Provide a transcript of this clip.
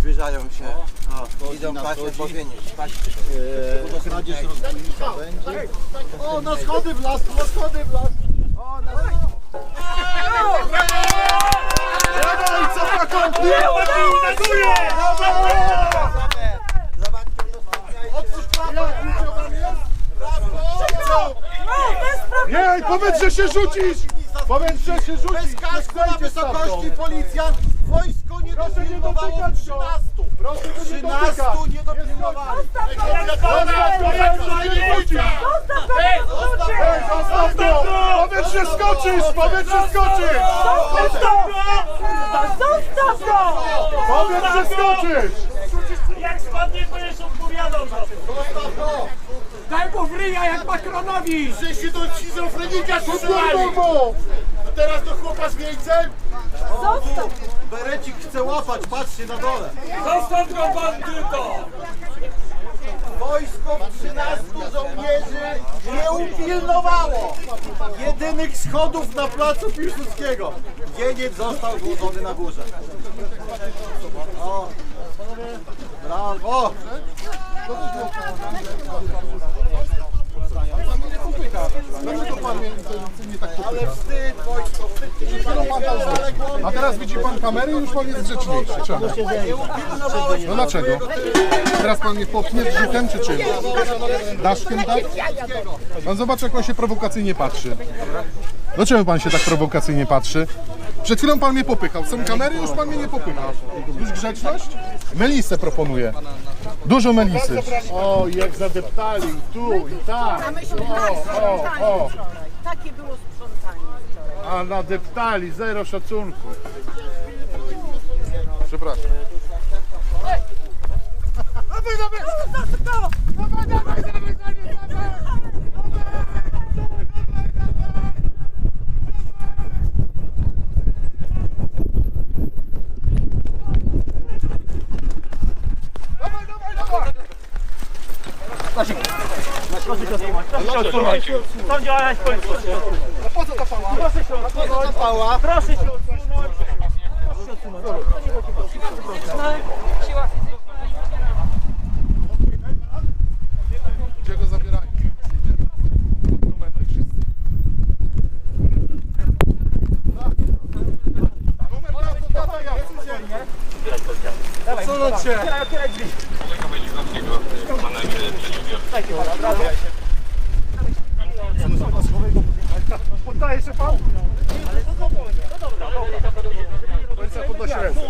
zbliżają się. Idą patrzeć, powinnić. Będzie. O, na schody w las, na schody w las. O, na schody. Taką Otwórz klapę, kluczowa jest? Brawo! Nie, powiedz, że się rzucisz! Powiedz, że się rzucisz! Bez kasku na wysokości policjant wojsko nie Proszę nie dopilnowało dotykać go. 13. Proszę go nie 13 dotykać! nie! Ej, zostaw go! Powiedz, że skoczysz! Powiedz, że skoczysz! Zostaw go! Powiedz, że skoczysz! Jak spadnie, będziesz odpowiadał za to. Daj mu w ryja jak Macronowi! Że się do schizofrenika strzelali. Teraz do chłopa z miejscem. Berecik chce łapać, patrzcie na dole. Zostaw go bandyto! Wojsko 13 żołnierzy nie upilnowało jedynych schodów na placu Piłsudskiego. Dzieniec został złożony na górze. O, brawo! Ale A teraz widzi pan kamery i już pan jest grzeczniejszy. Czemu? No dlaczego? Teraz pan mnie popchnie z rzutem czy czym? Daszkiem, tak? Pan zobacz, jak on się prowokacyjnie patrzy. Dlaczego pan się tak prowokacyjnie patrzy? Przed chwilą pan mnie popychał. Są kamery, już pan mnie nie popycha. Już grzeczność? Melisę proponuję. Dużo melisy. O, jak zadeptali, tu i tak. Tak sprzątali wczoraj. Takie było sprzątanie wczoraj. A nadeptali, zero szacunku. Przepraszam. Tam działać policja. Po co ta pała? Proszę się odsunąć. Proszę się odsunąć. Proszę się odsunąć. Dawaj, Odsunąć się! Poddaje się pan? Policja podnosi ręce.